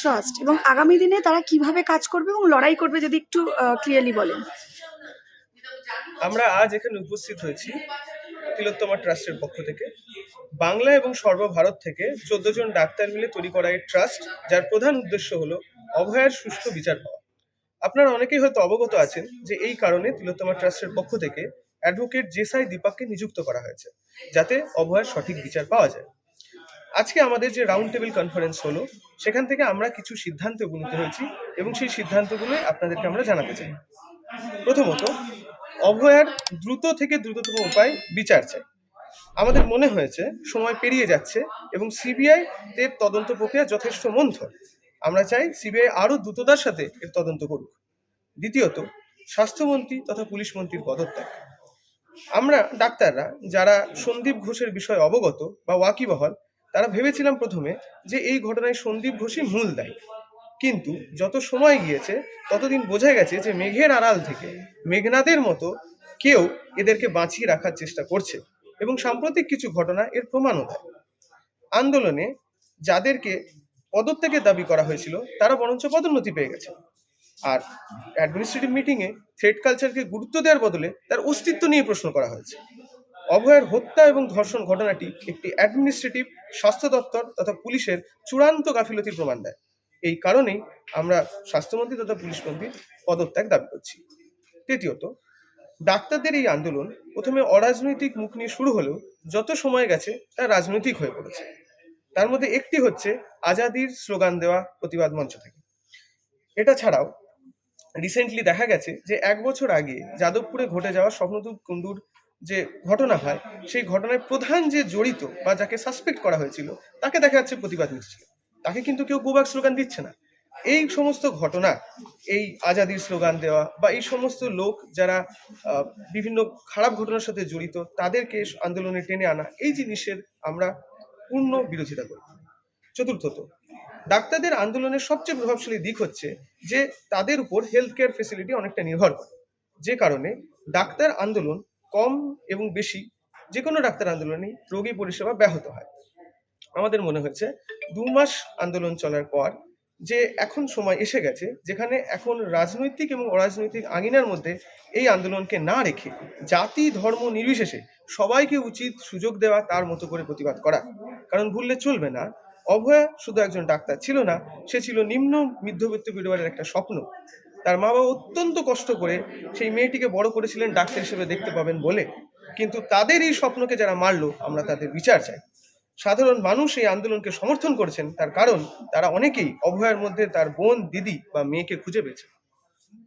Trust এবং আগামী দিনে তারা কীভাবে কাজ করবে এবং লড়াই করবে যদি একটু ক্লিয়ারলি বলেন। আমরা আজ এখানে উপস্থিত হয়েছি তিলোত্তমা ট্রাস্টের পক্ষ থেকে। বাংলা এবং সর্বভারত থেকে চোদ্দ জন ডাক্তার মিলে তৈরি করা এই ট্রাস্ট, যার প্রধান উদ্দেশ্য হলো অভয়ার সুষ্ঠু বিচার পাওয়া। আপনারা অনেকেই হয়তো অবগত আছেন যে এই কারণে তিলোত্তমা ট্রাস্টের পক্ষ থেকে অ্যাডভোকেট জেসাই দীপককে নিযুক্ত করা হয়েছে, যাতে অভয়ার সঠিক বিচার পাওয়া যায়। আজকে আমাদের যে রাউন্ড টেবিল কনফারেন্স হলো, সেখান থেকে আমরা কিছু সিদ্ধান্তে উপনীত হয়েছি এবং সেই সিদ্ধান্তগুলোই আপনাদেরকে আমরা জানাতে চাই। প্রথমত, অভয়ার দ্রুত থেকে দ্রুততম উপায় বিচার চাই। আমাদের মনে হয়েছে, সময় পেরিয়ে যাচ্ছে এবং সিবিআই এর তদন্ত প্রক্রিয়া যথেষ্ট মন্থর। আমরা চাই সিবিআই আরও দ্রুততার সাথে এর তদন্ত করুক। দ্বিতীয়ত, স্বাস্থ্যমন্ত্রী তথা পুলিশ মন্ত্রীর পদত্যাগ। আমরা ডাক্তাররা, যারা সন্দীপ ঘোষের বিষয়ে অবগত বা ওয়াকিবহাল তারা ভেবেছিলাম প্রথমে যে এই ঘটনায় সন্দীপ ঘোষই মূল দায়ী। কিন্তু যত সময় গিয়েছে, ততদিন বোঝা গেছে যে মেঘের আড়াল থেকে মেঘনাদের মতো কেউ এদেরকে বাঁচিয়ে রাখার চেষ্টা করছে এবং সাম্প্রতিক কিছু ঘটনা এর প্রমাণও দেয়। আন্দোলনে যাদেরকে পদত্যাগের দাবি করা হয়েছিল, তারা বরঞ্চ পদোন্নতি পেয়ে গেছে। আর অ্যাডমিনিস্ট্রেটিভ মিটিংয়ে থ্রেড কালচারকে গুরুত্ব দেওয়ার বদলে তার অস্তিত্ব নিয়ে প্রশ্ন করা হয়েছে। অভয়ের হত্যা এবং ধর্ষণ ঘটনাটি একটি অ্যাডমিনিস্ট্রেটিভ স্বাস্থ্য দপ্তর তথা পুলিশের চূড়ান্ত গাফিলতির প্রমাণ দেয়। এই কারণেই আমরা স্বাস্থ্যমন্ত্রী তথা পুলিশ মন্ত্রীর পদত্যাগ দাবি করছি। তৃতীয়ত, ডাক্তারদের এই আন্দোলন প্রথমে অরাজনৈতিক মুখ নিয়ে শুরু হলেও যত সময় গেছে তা রাজনৈতিক হয়ে পড়েছে। তার মধ্যে একটি হচ্ছে আজাদির স্লোগান দেওয়া প্রতিবাদ মঞ্চ থেকে। এটা ছাড়াও রিসেন্টলি দেখা গেছে যে এক বছর আগে যাদবপুরে ঘটে যাওয়া স্বপ্নদূত কুণ্ডুর যে ঘটনা হয়, সেই ঘটনায় প্রধান যে জড়িত বা যাকে সাসপেক্ট করা হয়েছিল, তাকে দেখা যাচ্ছে প্রতিবাদ মিছিল। তাকে কিন্তু কেউ গোবাক স্লোগান দিচ্ছে না। এই সমস্ত ঘটনা, এই আজাদির স্লোগান দেওয়া বা এই সমস্ত লোক যারা বিভিন্ন খারাপ ঘটনার সাথে জড়িত, তাদেরকে আন্দোলনে টেনে আনা, এই জিনিসের আমরা পূর্ণ বিরোধিতা করি। চতুর্থত, ডাক্তারদের আন্দোলনের সবচেয়ে প্রভাবশালী দিক হচ্ছে যে তাদের উপর হেলথ কেয়ার ফেসিলিটি অনেকটা নির্ভর করে। যে কারণে ডাক্তার আন্দোলন কম এবং বেশি যে কোনো ডাক্তার আন্দোলনেই রোগী পরিষেবা ব্যাহত হয়। আমাদের মনে হয়েছে দু মাস আন্দোলন চলার পর যে এখন সময় এসে গেছে, যেখানে এখন রাজনৈতিক এবং অরাজনৈতিক আঙিনার মধ্যে এই আন্দোলনকে না রেখে জাতি, ধর্ম নির্বিশেষে সবাইকে উচিত সুযোগ দেওয়া, তার মতো করে প্রতিবাদ করা। কারণ ভুললে চলবে না। অভয়া শুধু একজন ডাক্তার ছিল না, সে ছিল নিম্ন, মধ্যবিত্ত পরিবারের একটা স্বপ্ন। তার মা বাবা অত্যন্ত কষ্ট করে সেই মেয়েটিকে বড় করেছিলেন, ডাক্তার হিসেবে দেখতে পাবেন বলে। কিন্তু তাদের এই স্বপ্নকে যারা মারলো, আমরা তাদের বিচার চাই। সাধারণ মানুষ এই আন্দোলনকে সমর্থন করেছেন, তার কারণ তারা অনেকেই অভয়ের মধ্যে তার বোন, দিদি বা মেয়েকে খুঁজে পেয়েছে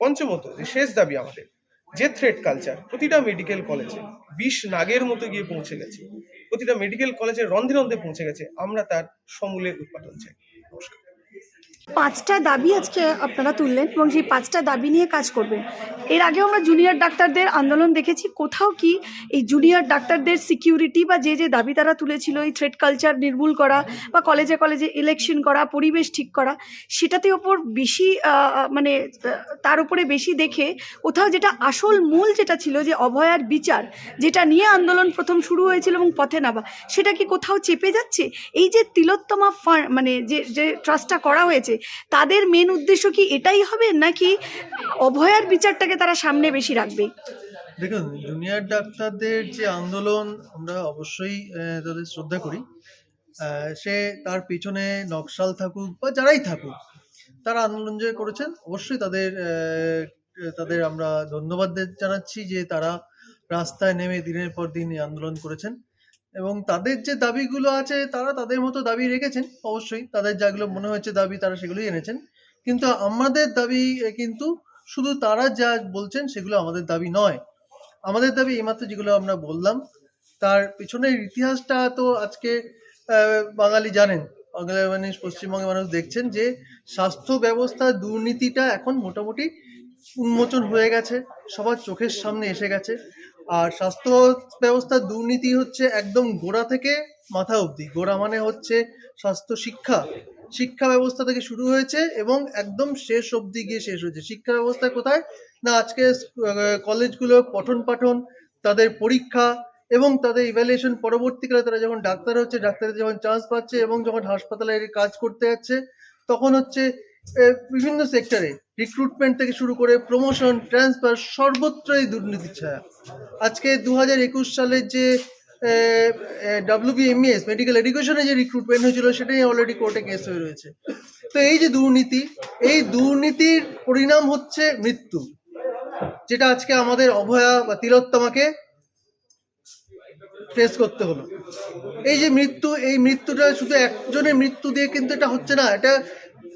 পঞ্চমত, যে শেষ দাবি আমাদের, যে থ্রেড কালচার প্রতিটা মেডিকেল কলেজে বিষ নাগের মতো গিয়ে পৌঁছে গেছে। প্রতিটা মেডিকেল কলেজের রন্ধে রন্ধে পৌঁছে গেছে। আমরা তার সমূলে উৎপাদন চাই। নমস্কার। পাঁচটা দাবি আজকে আপনারা তুললেন এবং সেই পাঁচটা দাবি নিয়ে কাজ করবেন। এর আগে আমরা জুনিয়র ডাক্তারদের আন্দোলন দেখেছি। কোথাও কি এই জুনিয়র ডাক্তারদের সিকিউরিটি বা যে যে দাবি তারা তুলেছিল, এই থ্রেড কালচার নির্মূল করা বা কলেজে কলেজে ইলেকশন করা, পরিবেশ ঠিক করা, সেটাতে ওপর বেশি মানে তার উপরে বেশি দেখে কোথাও যেটা আসল মূল যেটা ছিল যে অভয়ার বিচার, যেটা নিয়ে আন্দোলন প্রথম শুরু হয়েছিল এবং পথে নামা, সেটা কি কোথাও চেপে যাচ্ছে? এই যে তিলোত্তমা ফান্ড মানে যে যে ট্রাস্টটা করা হয়েছে তাদের মেন উদ্দেশ্য কি এটাই হবে, নাকি অভয়ার বিচারটাকে তারা সামনে বেশি রাখবে? দেখুন জুনিয়র ডাক্তারদের যে আন্দোলন আমরা অবশ্যই তাদের শ্রদ্ধা করি। সে তার পিছনে নকশাল থাকুক বা যারাই থাকুক, তারা আন্দোলন যে করেছেন, অবশ্যই তাদের তাদের আমরা ধন্যবাদ জানাচ্ছি যে তারা রাস্তায় নেমে দিনের পর দিন আন্দোলন করেছেন। এবং তাদের যে দাবিগুলো আছে, তারা তাদের মতো দাবি রেখেছেন, অবশ্যই। তাদের যাগুলো মনে হয়েছে দাবি, তারা সেগুলোই এনেছেন। কিন্তু আমাদের দাবি কিন্তু শুধু তারা যা বলছেন, সেগুলো আমাদের দাবি নয়। আমাদের দাবি এইমাত্র যেগুলো আমরা বললাম, তার পিছনের ইতিহাসটা তো আজকে বাঙালি জানেন। বাঙালি মানে পশ্চিমবঙ্গের মানুষ দেখছেন যে, স্বাস্থ্য ব্যবস্থা, দুর্নীতিটা এখন মোটামুটি উন্মোচন হয়ে গেছে, সবার চোখের সামনে এসে গেছে। আর স্বাস্থ্য ব্যবস্থার দুর্নীতি হচ্ছে একদম গোড়া থেকে মাথা অবধি। গোড়া মানে হচ্ছে স্বাস্থ্য শিক্ষা। শিক্ষা ব্যবস্থা থেকে শুরু হয়েছে এবং একদম শেষ অবধি গিয়ে শেষ হয়েছে। শিক্ষা ব্যবস্থা কোথায়? না, আজকে কলেজগুলো পঠন পাঠন, তাদের পরীক্ষা এবং তাদের ইভ্যালুয়েশন পরবর্তীকালে তারা যখন ডাক্তার হচ্ছে ডাক্তারের যখন চান্স পাচ্ছে এবং যখন হাসপাতালে কাজ করতে যাচ্ছে, তখন হচ্ছে বিভিন্ন সেক্টরে রিক্রুটমেন্ট থেকে শুরু করে প্রমোশন ট্রান্সফার সর্বত্রই দুর্নীতির ছায়া। আজকে দু হাজার একুশ সালের যে ডাব্লিউবিএমএস মেডিকেল এডুকেশনে যে রিক্রুটমেন্ট হয়েছিল, সেটাই অলরেডি কোর্টে কেস হয়ে রয়েছে। তো এই যে দুর্নীতি, এই দুর্নীতির পরিণাম হচ্ছে মৃত্যু, যেটা আজকে আমাদের অভয়া বা তিলোত্তমাকে ফেস করতে হলো। এই যে মৃত্যু, এই মৃত্যুটা শুধু একজনের মৃত্যু দিয়ে কিন্তু এটা হচ্ছে না, এটা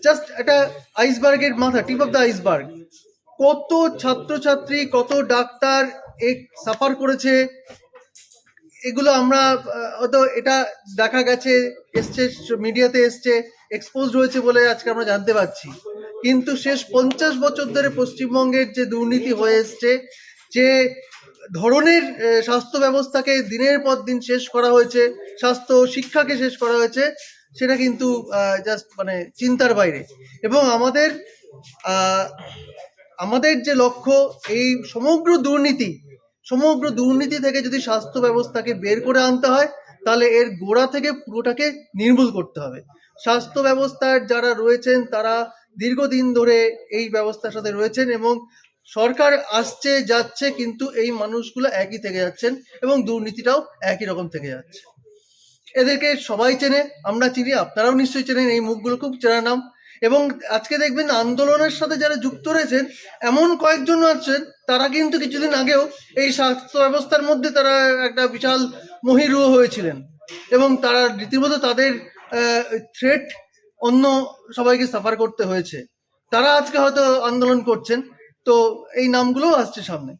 জাস্ট একটা আইসবার্গের মাথা টিপ অফ দ্য আইসবার্গ কত ছাত্রছাত্রী, কত ডাক্তার এই সাফার করেছে, এগুলো আমরা হয়তো এটা দেখা গেছে, এসছে মিডিয়াতে এসছে এক্সপোজ হয়েছে বলে আজকে আমরা জানতে পারছি। কিন্তু শেষ পঞ্চাশ বছর ধরে পশ্চিমবঙ্গের যে দুর্নীতি হয়ে এসছে, যে ধরনের স্বাস্থ্য ব্যবস্থাকে দিনের পর দিন শেষ করা হয়েছে, স্বাস্থ্য শিক্ষাকে শেষ করা হয়েছে সেটা কিন্তু জাস্ট মানে চিন্তার বাইরে। এবং আমাদের আমাদের যে লক্ষ্য, এই সমগ্র দুর্নীতি সমগ্র দুর্নীতি থেকে যদি স্বাস্থ্য ব্যবস্থাকে বের করে আনতে হয়, তাহলে এর গোড়া থেকে পুরোটাকে নির্মূল করতে হবে। স্বাস্থ্য ব্যবস্থার যারা রয়েছেন, তারা দীর্ঘদিন ধরে এই ব্যবস্থার সাথে রয়েছেন এবং সরকার আসছে, যাচ্ছে, কিন্তু এই মানুষগুলো একই থেকে যাচ্ছেন এবং দুর্নীতিটাও একই রকম থেকে যাচ্ছে। এদেরকে সবাই চেনে, আমরা চিনি, আপনারাও নিশ্চয়ই চেনেন এই মুখগুলো, খুব চেনা নাম। এবং আজকে দেখবেন আন্দোলনের সাথে যারা যুক্ত রয়েছেন, এমন কয়েকজন আছেন, তারা কিন্তু কিছুদিন আগেও এই স্বাস্থ্য ব্যবস্থার মধ্যে তারা একটা বিশাল মহিরুহ হয়েছিলেন। এবং তারা রীতিমতো তাদের থ্রেট অন্য সবাইকে সাফার করতে হয়েছে। তারা আজকে হয়তো আন্দোলন করছেন। তো এই নামগুলোও আসছে সামনে।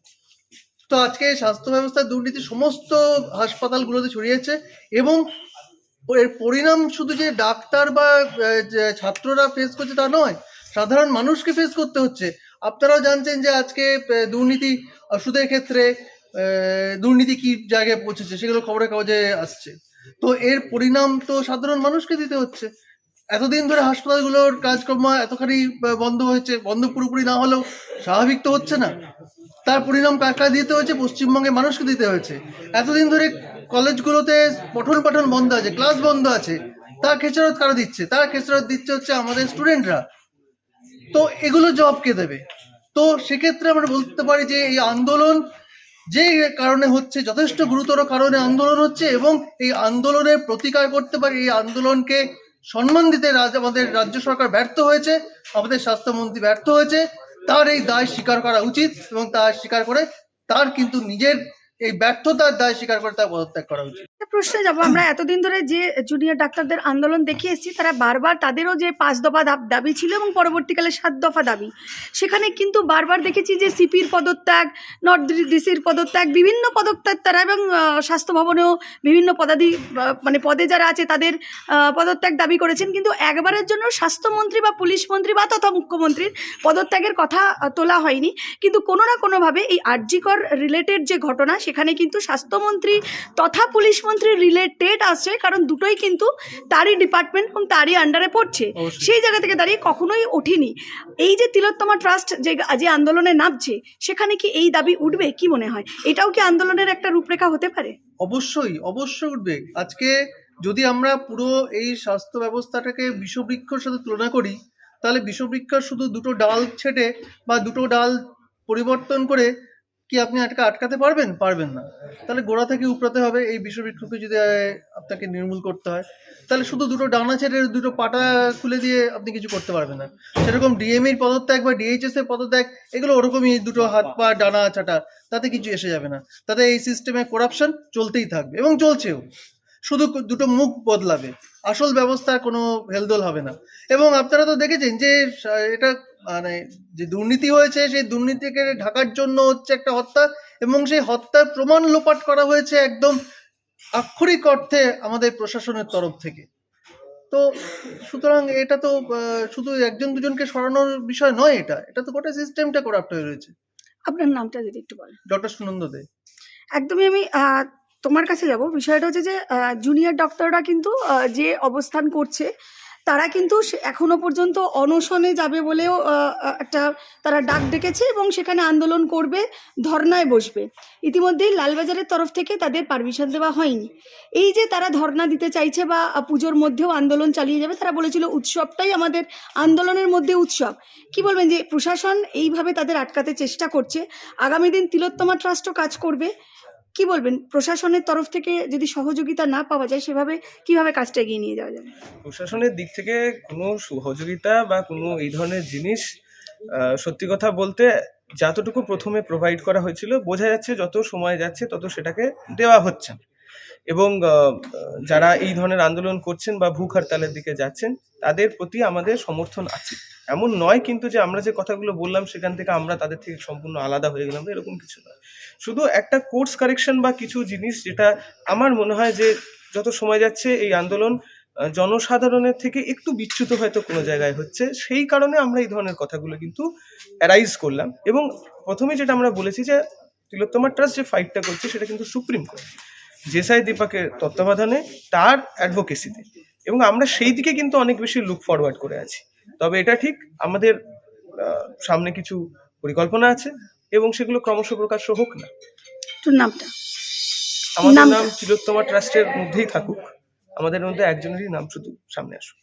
তো আজকে স্বাস্থ্য ব্যবস্থার দুর্নীতি সমস্ত হাসপাতালগুলোতে ছড়িয়েছে এবং এর পরিণাম শুধু যে ডাক্তার বা ছাত্ররা ফেস করছে তা নয়, সাধারণ মানুষকে ফেস করতে হচ্ছে। আপনারাও জানছেন যে আজকে দুর্নীতি, ওষুধের ক্ষেত্রে দুর্নীতি কি জায়গায় পৌঁছেছে, সেগুলো খবরের কাগজে আসছে। তো এর পরিণাম তো সাধারণ মানুষকে দিতে হচ্ছে। এতদিন ধরে হাসপাতালগুলোর কাজকর্ম এতখানি বন্ধ হয়েছে, বন্ধ পুরোপুরি না হলেও স্বাভাবিক তো হচ্ছে না। তার পরিণাম কাকা দিতে হয়েছে? পশ্চিমবঙ্গের মানুষকে দিতে হয়েছে। এতদিন ধরে কলেজগুলোতে পঠন পাঠন বন্ধ আছে, ক্লাস বন্ধ আছে। তার খেসারত কারা দিচ্ছে? তার খেসারত দিচ্ছে হচ্ছে আমাদের স্টুডেন্টরা। তো এগুলো জব কে দেবে? তো সেক্ষেত্রে আমরা বলতে পারি যে এই আন্দোলন যে কারণে হচ্ছে, যথেষ্ট গুরুতর কারণে আন্দোলন হচ্ছে এবং এই আন্দোলনের প্রতিকার করতে পারি, এই আন্দোলনকে সম্মান দিতে আমাদের রাজ্য সরকার ব্যর্থ হয়েছে, আমাদের স্বাস্থ্যমন্ত্রী ব্যর্থ হয়েছে, তার এই দায় স্বীকার করা উচিত এবং তা স্বীকার করে তার কিন্তু নিজের এই ব্যর্থতার দায় স্বীকার করে তার পদত্যাগ করা উচিত। প্রশ্নে যাব, আমরা এতদিন ধরে যে জুনিয়র ডাক্তারদের আন্দোলন দেখে এসেছি, তারা বারবার তাদেরও যে পাঁচ দফা দাব- ছিল এবং পরবর্তীকালে সাত দফা দাবি। সেখানে কিন্তু বারবার দেখেছি যে সিপির পদত্যাগ নর্থ ডিসির পদত্যাগ, বিভিন্ন পদত্যাগ তারা এবং স্বাস্থ্য ভবনেও বিভিন্ন পদাধি মানে পদে যারা আছে তাদের পদত্যাগ দাবি করেছেন। কিন্তু একবারের জন্য স্বাস্থ্যমন্ত্রী বা পুলিশ মন্ত্রী বা তথা মুখ্যমন্ত্রীর পদত্যাগের কথা তোলা হয়নি। কিন্তু কোনো না কোনোভাবে এই আরজিকর রিলেটেড যে ঘটনা সেখানে কিন্তু স্বাস্থ্যমন্ত্রী তথা পুলিশ মন্ত্রী রিলেটেড আসছে কারণ দুটোই কিন্তু তারই ডিপার্টমেন্ট এবং তারই আন্ডারে পড়ছে। সেই জায়গা থেকে দাঁড়িয়ে কখনোই ওঠেনি। এই যে তিলোত্তমা ট্রাস্ট যে যে আন্দোলনে নামছে সেখানে কি এই দাবি উঠবে? কি মনে হয়? এটাও কি আন্দোলনের একটা রূপরেখা হতে পারে? অবশ্যই অবশ্যই উঠবে। আজকে যদি আমরা পুরো এই স্বাস্থ্য ব্যবস্থাটাকে বিষবৃক্ষর সাথে তুলনা করি তাহলে বিষবৃক্ষ শুধু দুটো ডাল ছেটে বা দুটো ডাল পরিবর্তন করে কি আপনি আটকা আটকাতে পারবেন? পারবেন না। তাহলে গোড়া থেকে উপড়াতে হবে। এই বিষবৃক্ষকে যদি আপনাকে নির্মূল করতে হয়, তাহলে শুধু দুটো ডানা ছেড়ে দুটো পাটা খুলে দিয়ে আপনি কিছু করতে পারবেন না। সেরকম ডিএমএর পদত্যাগ বা ডিএইচএস এর পদত্যাগ, এগুলো ওরকমই দুটো হাত পা, ডানা চাটা তাতে কিছু এসে যাবে না। তাতে এই সিস্টেমে করাপশন চলতেই থাকবে এবং চলছেও। শুধু দুটো মুখ বদলাবে। আসল ব্যবস্থার কোনো হেলদোল হবে না। এবং আপনারা তো দেখেছেন যে এটা মানে যে দুর্নীতি হয়েছে সেই দুর্নীতিকে ঢাকার জন্য হচ্ছে একটা হত্যা এবং সেই হত্যার প্রমাণ লোপাট করা হয়েছে একদম আক্ষরিক অর্থে আমাদের প্রশাসনের তরফ থেকে। তো সুতরাং এটা তো শুধু একজন দুজনকে সরানোর বিষয় নয় এটা এটা তো গোটা সিস্টেমটা করাপ্ট হয়ে রয়েছে। আপনার নামটা যদি একটু বলেন। ডক্টর সুনন্দ দে। একদমই আমি তোমার কাছে যাব। বিষয়টা হচ্ছে যে জুনিয়র ডক্টররা কিন্তু যে অবস্থান করছে, তারা কিন্তু এখনও পর্যন্ত অনশনে যাবে বলেও একটা তারা ডাক ডেকেছে এবং সেখানে আন্দোলন করবে, ধর্নায় বসবে। ইতিমধ্যেই লালবাজারের তরফ থেকে তাদের পারমিশন দেওয়া হয়নি। এই যে তারা ধর্না দিতে চাইছে বা পুজোর মধ্যেও আন্দোলন চালিয়ে যাবে, তারা বলেছিল উৎসবটাই আমাদের আন্দোলনের মধ্যে উৎসব। কি বলবেন যে, প্রশাসন এইভাবে তাদের আটকাতে চেষ্টা করছে। আগামী দিন তিলোত্তমা ট্রাস্টও কাজ করবে। কি বলবেন প্রশাসনের তরফ থেকে যদি সহযোগিতা না পাওয়া যায়, সেভাবে কীভাবে কাজটা এগিয়ে নিয়ে যাওয়া যাবে প্রশাসনের দিক থেকে কোনো সহযোগিতা বা কোনো এই ধরনের জিনিস সত্যি কথা বলতে যতটুকু প্রথমে প্রোভাইড করা হয়েছিল, বোঝা যাচ্ছে যত সময় যাচ্ছে তত সেটাকে দেওয়া হচ্ছে না। এবং যারা এই ধরনের আন্দোলন করছেন বা ভুখ হরতালের দিকে যাচ্ছেন, তাদের প্রতি আমাদের সমর্থন আছে। এমন নয় কিন্তু যে আমরা যে কথাগুলো বললাম, সেখান থেকে আমরা তাদের থেকে সম্পূর্ণ আলাদা হয়ে গেলাম, এরকম কিছু নয়। শুধু একটা কোর্স কারেকশন বা কিছু জিনিস যেটা আমার মনে হয় যে যত সময় যাচ্ছে এই আন্দোলন জনসাধারণের থেকে একটু বিচ্যুত হয়তো কোনো জায়গায় হচ্ছে, সেই কারণে আমরা এই ধরনের কথাগুলো কিন্তু অ্যারাইজ করলাম। এবং প্রথমে যেটা আমরা বলেছি যে তিলোত্তমা ট্রাস্ট যে ফাইটটা করছে, সেটা কিন্তু সুপ্রিম কোর্ট জেসাই দীপাকের তত্ত্বাবধানে তার অ্যাডভোকেসিতে এবং আমরা সেই দিকে কিন্তু অনেক বেশি লুক ফরওয়ার্ড করে আছি। তবে এটা ঠিক আমাদের সামনে কিছু পরিকল্পনা আছে এবং সেগুলো ক্রমশ প্রকাশ্য হোক না। নামটা? আমাদের? নাম তিলোত্তমা ট্রাস্টের মধ্যেই থাকুক। আমাদের মধ্যে একজনেরই নাম শুধু সামনে আসুক।